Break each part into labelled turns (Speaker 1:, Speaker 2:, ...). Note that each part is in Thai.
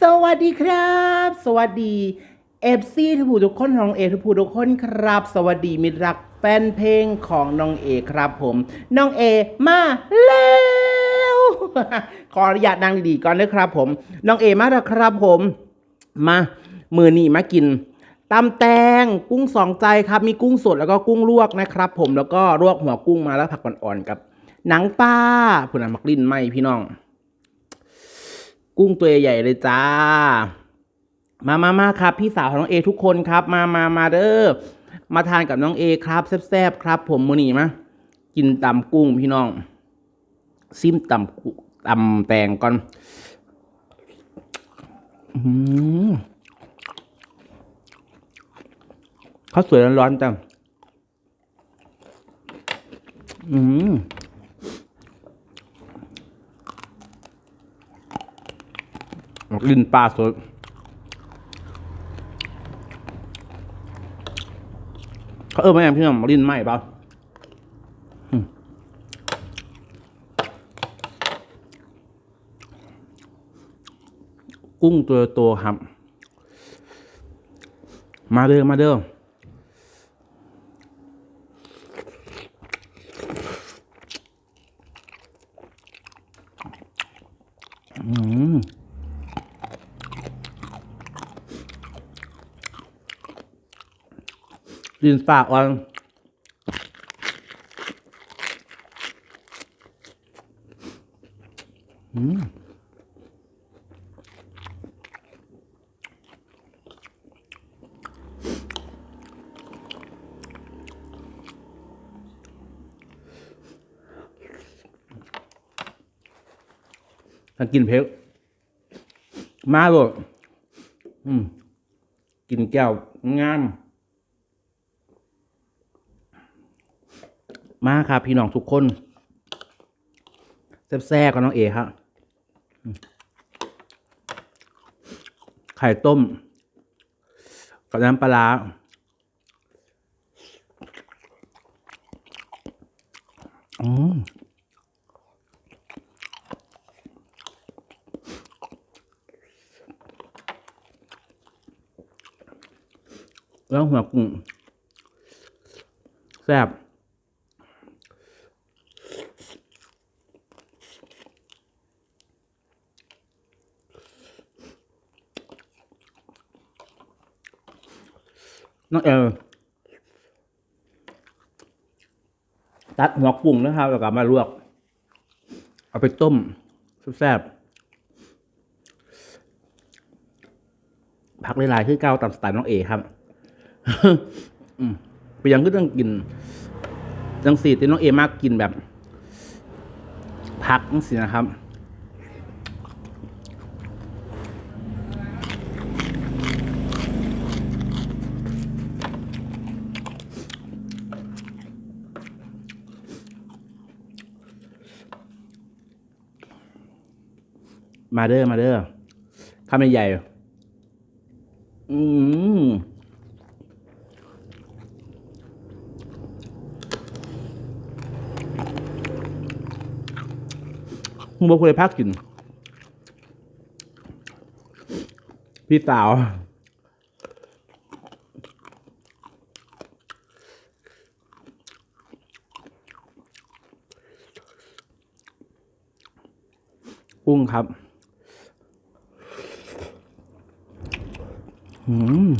Speaker 1: สวัสดีครับ สวัสดีเอฟซีทุกผู้ทุกคนของเอทุกผู้ทุกคนครับ สวัสดีมิตรรักแฟนเพลงของน้องเอครับผมน้องเอมาแล้วขออนุญาตนั่งดีก่อนนะครับผมน้องเอมาแล้วครับผม มามือนี่มากินตำแตงกุ้งสองใจครับ มีกุ้งสดแล้วก็กุ้งลวกนะครับ ผมแล้วก็ลวกหัวกุ้งมาแล้วผักอ่อนๆกับหนังปลาผู้นั้นมักลิ้นไหมพี่น้อง กุ้งตัวใหญ่เลยจ้า มามามาครับ พี่สาวของน้องเอทุกคนครับ มามามาเด้อมาทานกับน้องเอครับแซ่บๆครับ ผมมือนีมากินตำกุ้งพี่น้อง ซิมตำตำแตงก่อนอืมข้าสวยร้อนๆจังอืม ลิ้นปลาสดเขาเออไม่ยังพี่น้องลิ้นไหมเปล่ากุ้งตัวโตครับ มาเด้อมาเด้อม ดินปากอ่อนอืมถ้ากินเพลมาเลยอืม กินแก้วงาม มาครับพี่น้องทุกคนแซ่บๆกับน้องเอครับไข่ต้ม กับน้ำปลาร้าอืมแล้วหัวกุ้งแซ่บ น้องเอลตัดหัวกุ้งนะครับ แล้วก็มาลวก เอาไปต้มแซ่บผักหลายๆคือเก้าตามสไตล์น้องเอครับไปยังก็ต้องกินจังสีที่น้องเอมากกินแบบ ผักจังสีนะครับ มาเด้อมาเด้อคำใหญ่อืมมึงบอกเคยพักกิน พี่สาวกุ้งครับ อืม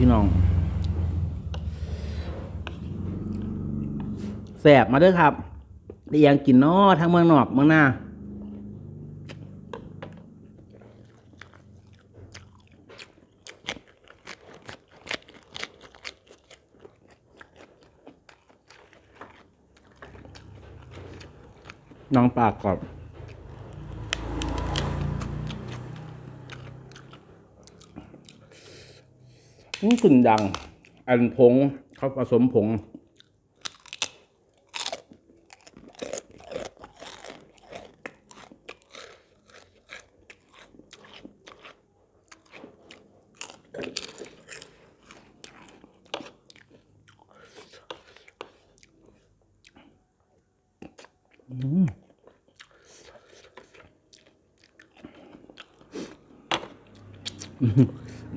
Speaker 1: พี่น้องแสบมาด้วยครับได้ยังกินนอทั้งเมืองนอกเมืองหน้าน้องปากกรอบ นี่กลิ่นดัง อันผงเขาผสมผง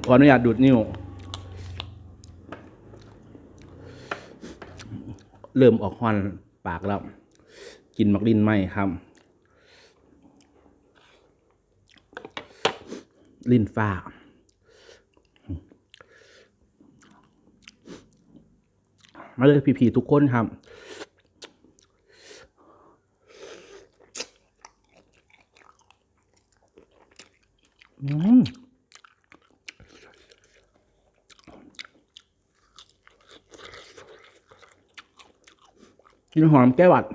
Speaker 1: ขออนุญาตดูดนิ้ว เริ่มออกควันปากแล้ว กินมักลินไหมครับ ลินฟ้ามาเลยพี่ๆทุกคนครับอืม กินหอมแก้หวัด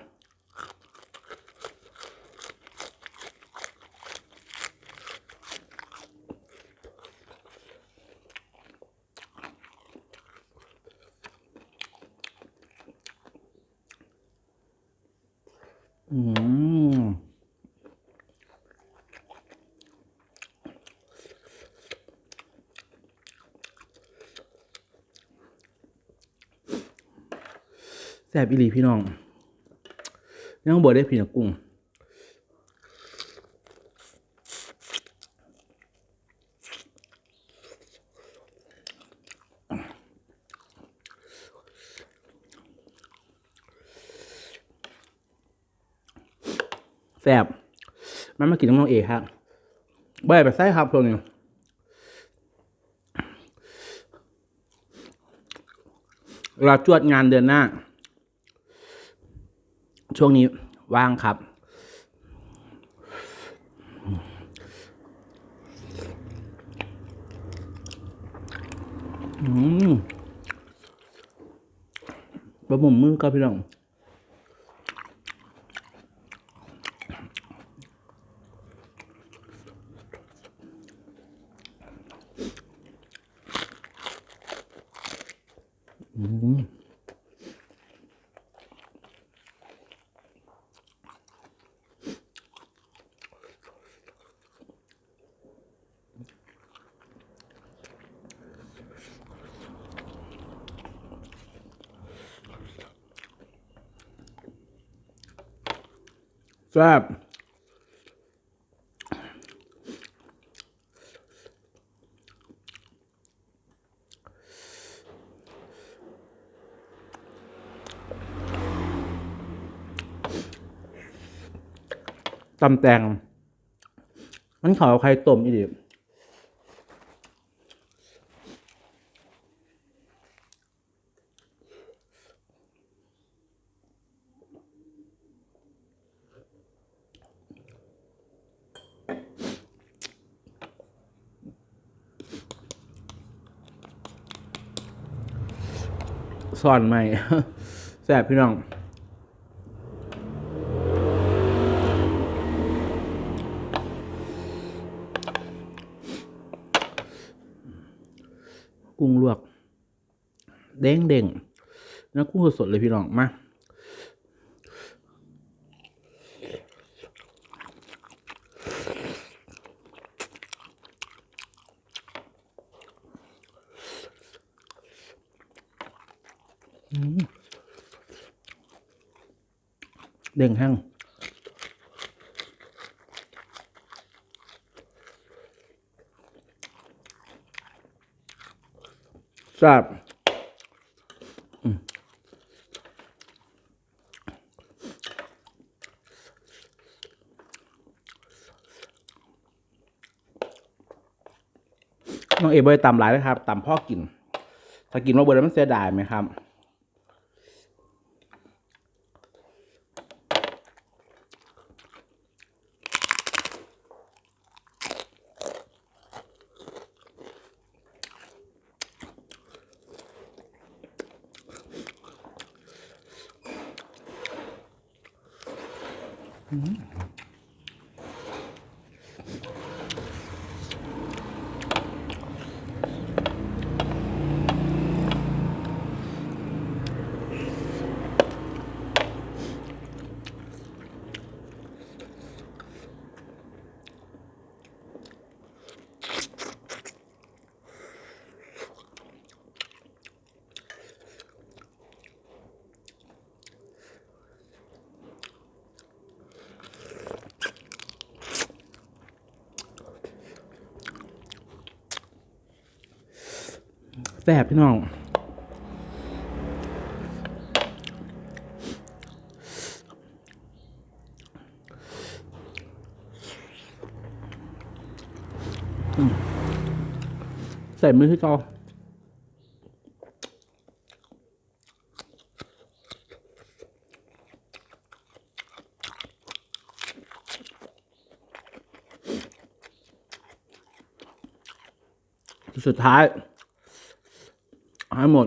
Speaker 1: อืม แซ่บอีหลีพี่น้องยังบ่ได้พี่นกุ้งแซ่บมันมากินน้องเอกครับบ่ได้ไปใส่ครับตัวนี้เราจวดงานเดือนหน้า ช่วงนี้ว่างครับ อืมบะหมี่มือกับพี่น้องอืม แซ่บตำแตงมันเขาเอใครต้มอีดิ ซ่อนไหมแซ่บพี่น้องกุ้งลวก เด้งเด้งๆแล้วกุ้งสดๆเลยพี่น้องมา เด้งแห้งแซ่บน้องเอเบยตำหลายเลยครับตำพ่อกิน ถ้ากินว่าเบอร์มันเสียดายไหมครับ อ แซ่บพี่น้อง ใส่มือให้เกาสุดท้าย เอ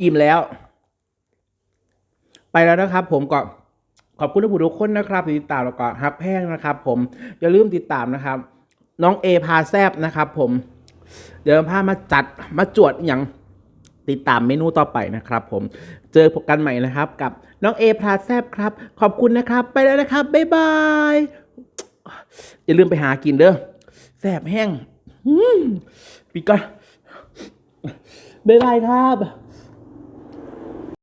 Speaker 1: อิ่มแล้ว ไปแล้วนะครับ ผมก็ขอบคุณทุกผู้ทุกคนนะครับติดตามแล้วก็ฮักแพงนะครับ ผมอย่าลืมติดตามนะครับ น้องเอพาแซบนะครับ ผม เดี๋ยวพามาจัดมาจวดอย่างติดตามเมนูต่อไปนะครับ ผมเจอพบกันใหม่นะครับ กับน้องเอพาแซบครับ ขอบคุณนะครับ ไปแล้วนะครับบ๊ายบายอย่าลืมไปหากินเด้อแซบแห้งปีก่อนบ๊ายบายครับ